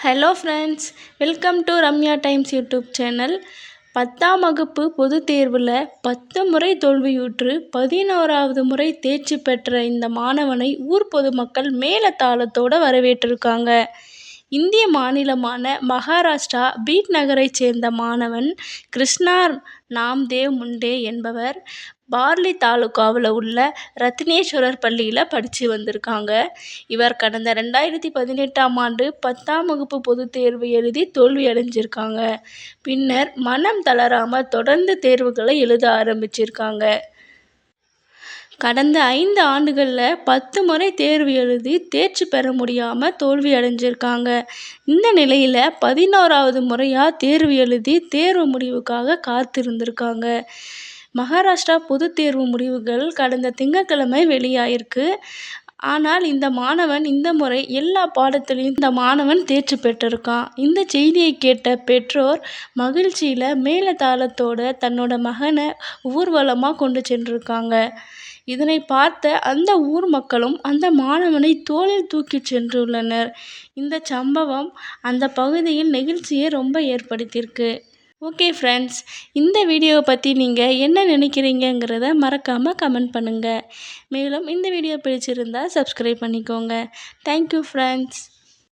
Hello friends welcome to Ramya times YouTube channel பத்தாம் வகுப்பு பொதுத் தேர்வில் பத்து முறை தோல்வியுற்று பதினோராவது முறை தேர்ச்சி பெற்ற இந்த மாணவனை ஊர் பொதுமக்கள் மேளதாளத்தோடு வரவேற்றிருக்காங்க. இந்திய மாநிலமான மகாராஷ்டிரா பீட் நகரைச் சேர்ந்த மாணவன் கிருஷ்ணா நாம்தேவ் முண்டே என்பவர் பார்லி தாலுகாவில் உள்ள ரத்னேஸ்வரர் பள்ளியில் படித்து வந்திருக்காங்க. இவர் கடந்த ரெண்டாயிரத்தி பதினெட்டாம் ஆண்டு பத்தாம் வகுப்பு பொதுத் தேர்வு எழுதி தோல்வி அடைஞ்சிருக்காங்க. பின்னர் மனம் தளராமல் தொடர்ந்து தேர்வுகளை எழுத ஆரம்பிச்சிருக்காங்க. கடந்த ஐந்து ஆண்டுகளில் பத்து முறை தேர்வு எழுதி தேர்ச்சி பெற முடியாமல் தோல்வி அடைஞ்சிருக்காங்க. இந்த நிலையில் பதினோராவது முறையாக தேர்வு எழுதி தேர்வு முடிவுக்காக காத்திருந்திருக்காங்க. மகாராஷ்டிரா பொதுத் தேர்வு முடிவுகள் கடந்த திங்கட்கிழமை வெளியாயிருக்கு. ஆனால் இந்த மாணவன் இந்த முறை எல்லா பாடத்திலையும் இந்த மாணவன் தேர்ச்சி பெற்றிருக்கான். இந்த செய்தியை கேட்ட பெற்றோர் மகிழ்ச்சியில் மேளதாளத்தோட தன்னோட மகனை ஊர்வலமாக கொண்டு சென்றிருக்காங்க. இதனை பார்த்த அந்த ஊர் மக்களும் அந்த மாணவனை தோளில் தூக்கிச் சென்றுள்ளனர். இந்த சம்பவம் அந்த பகுதியில் நெகிழ்ச்சியை ரொம்ப ஏற்படுத்தியிருக்கு. ஓகே ஃப்ரெண்ட்ஸ் இந்த வீடியோவை பற்றி நீங்கள் என்ன நினைக்கிறீங்கங்கிறத மறக்காமல் கமெண்ட் பண்ணுங்கள் மேலும் இந்த வீடியோ பிடிச்சிருந்தால் சப்ஸ்கிரைப் பண்ணிக்கோங்க. Thank you friends